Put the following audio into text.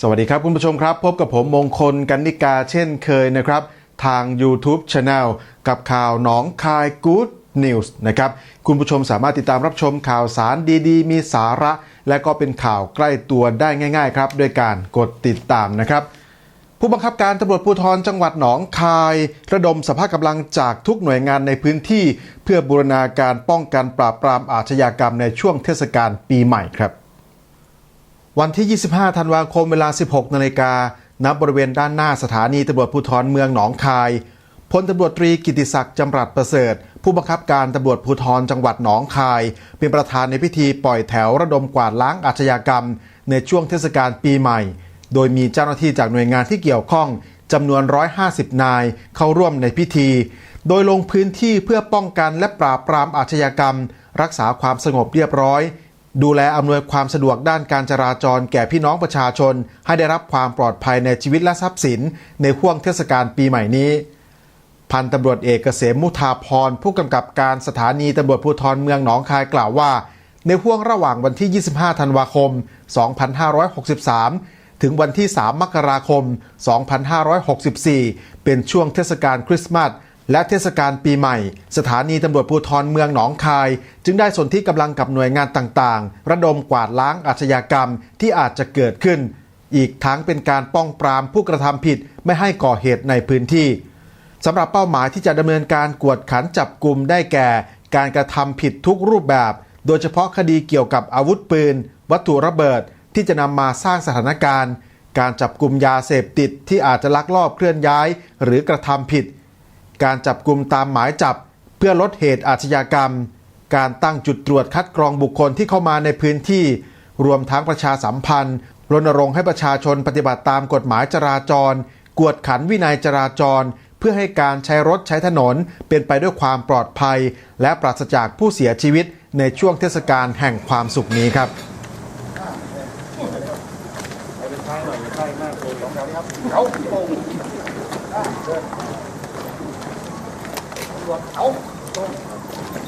สวัสดีครับคุณผู้ชมครับ พบกับผมมงคลกันนิกาเช่นเคยนะครับ ทาง YouTube Channel กับข่าวหนองคาย Good News นะครับ คุณผู้ชมสามารถติดตามรับชมข่าวสารดีๆ มีสาระ และก็เป็นข่าวใกล้ตัวได้ง่าย ๆ ครับ ด้วยการกดติดตามนะครับ ผู้บังคับการตำรวจภูธรจังหวัดหนองคาย ระดมสภาพกำลังจากทุกหน่วยงานในพื้นที่ เพื่อบูรณาการป้องกันปราบปรามอาชญากรรมในช่วงเทศกาลปีใหม่ครับ วันที่ 25 ธันวาคมเวลา 16 นาฬิกาณบริเวณด้านหน้าสถานีตำรวจภูธรเมืองหนองคายพลตำรวจตรีกิติศักดิ์จำรัดประเสริฐ ผู้บังคับการตำรวจภูธรจังหวัดหนองคาย เป็นประธานในพิธีปล่อยแถวระดมกวาดล้างอาชญากรรม ในช่วงเทศกาลปีใหม่ โดยมีเจ้าหน้าที่จากหน่วยงานที่เกี่ยวข้องจำนวน 150 นายเข้าร่วมในพิธี โดยลงพื้นที่เพื่อป้องกันและปราบปรามอาชญากรรม รักษาความสงบเรียบร้อย ดูแลอำนวยความสะดวกด้านการจราจรแก่พี่น้องประชาชน ให้ได้รับความปลอดภัยในชีวิตและทรัพย์สิน ในห่วงเทศกาลปีใหม่นี้ พันตำรวจเอกเกษมมุทาพร ผู้กำกับการสถานีตำรวจภูธรเมืองหนองคายกล่าวว่า ในห่วงระหว่างวันที่ 25 ธันวาคม 2563 ถึงวันที่ 3 มกราคม 2564 เป็นช่วงเทศกาลคริสต์มาส และเทศกาลปีใหม่ สถานีตำรวจภูธรเมืองหนองคาย จึงได้สนที่กำลังกับหน่วยงานต่างๆ ระดมกวาดล้างอาชญากรรมที่อาจจะเกิดขึ้น อีกทั้งเป็นการป้องปรามผู้กระทำผิดไม่ให้ก่อเหตุในพื้นที่สำหรับเป้าหมายที่จะดำเนินการกวดขันจับกลุ่มได้แก่ การกระทำผิดทุกรูปแบบ โดยเฉพาะคดีเกี่ยวกับอาวุธปืน วัตถุระเบิดที่จะนำมาสร้างสถานการณ์ การจับกลุ่มยาเสพติดที่อาจจะลักลอบเคลื่อนย้าย หรือกระทำผิด การจับกลุ่มตามหมายจับเพื่อลดเหตุอาชญากรรม การตั้งจุดตรวจคัดกรองบุคคลที่เข้ามาในพื้นที่ รวมทั้งประชาสัมพันธ์รณรงค์ให้ประชาชนปฏิบัติตามกฎหมายจราจร กวดขันวินัยจราจร เพื่อให้การใช้รถใช้ถนนเป็นไปด้วยความปลอดภัย และปราศจากผู้เสียชีวิตในช่วงเทศกาลแห่งความสุขนี้ครับ เขาโป่งเขาเขา